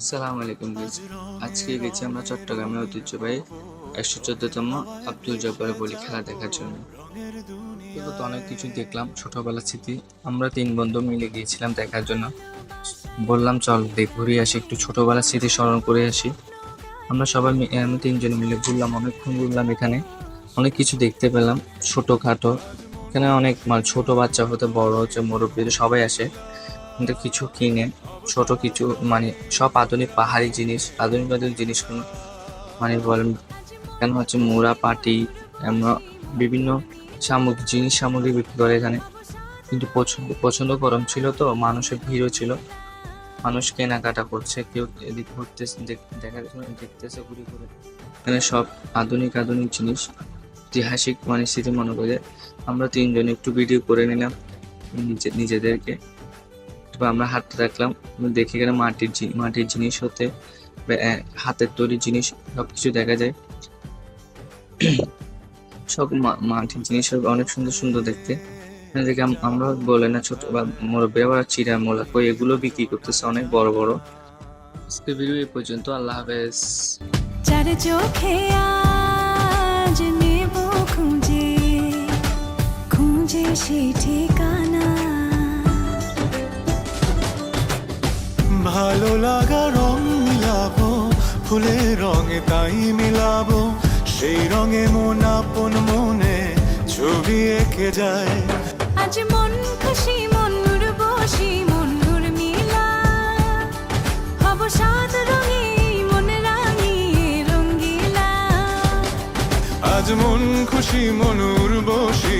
সালাম আলাইকুম আজকে গেছি আমরা চট্টগ্রামে ঐতিহ্যবাহী একশো চোদ্দতম আব্দুল জব্বার বলি খেলা দেখার জন্য। তো অনেক কিছু দেখলাম, ছোটবেলার স্মৃতি। আমরা তিন বন্ধু মিলে গিয়েছিলাম দেখার জন্য। বললাম, চল দেখ, ঘুরে আসি, একটু ছোটবেলার স্মৃতি স্মরণ করে আসি। আমরা সবাই মি- আমরা তিনজন মিলে ঘুরলাম, অনেকক্ষণ ঘুরলাম এখানে। অনেক কিছু দেখতে পেলাম, ছোটোখাটো। এখানে অনেক মানে ছোট বাচ্চা হতে, বড় হচ্ছে মুরব্বী সবাই আসে। কিন্তু কিছু কিনে। ছোট কিছু মানে সব আধুনিক পাহাড়ি জিনিস, আধুনিক আধুনিক জিনিসগুলো মানে বলেন কেন হচ্ছে মোড়া পাটি, আমরা বিভিন্ন সামগ্রী, জিনিস সামগ্রী বিক্রি করে এখানে। কিন্তু পছন্দ পছন্দ গরম ছিল তো, মানুষের ভিড়ও ছিল। মানুষ কেনাকাটা করছে, কেউ এদিক ঘুরতেছে, দেখ- দেখতেছে, ঘুরে ঘুরে। এখানে সব আধুনিক আধুনিক জিনিস, ঐতিহাসিক মানে স্মৃতি মনে করে। আমরা তিনজন একটু ভিডিও করে নিলাম, নিজে, নিজেদেরকে। বা আমরা হাতে রাখলাম দেখি এখানে মাটির মাটির জিনিস হতে হাতের তৈরি জিনিস সবকিছু দেখা যায়। সব মাটির জিনিস অনেক সুন্দর সুন্দর দেখতে। দেখে আমরা বলে না, ছোট বা মুরব্বী আবার চিরা মোলা কই, এগুলো বিক্রি করতেছে অনেক বড় বড়। আজকে ভিডিও এই পর্যন্ত, আল্লাহ হাফেজ। চার চোখে আজ নেব খুঁজে খুঁজে সে ঠিকানা ভালো লাগা রং মিলাবো ফুলের রঙে তাই মিলাবো। সেই রঙে মন আপন মনে ছবি এঁকে যায়। আজ মন খুশি মন বসি মন মিলা। হব সাত রঙে মন রঙ্গিলা। আজ মন খুশি মন উর্বশী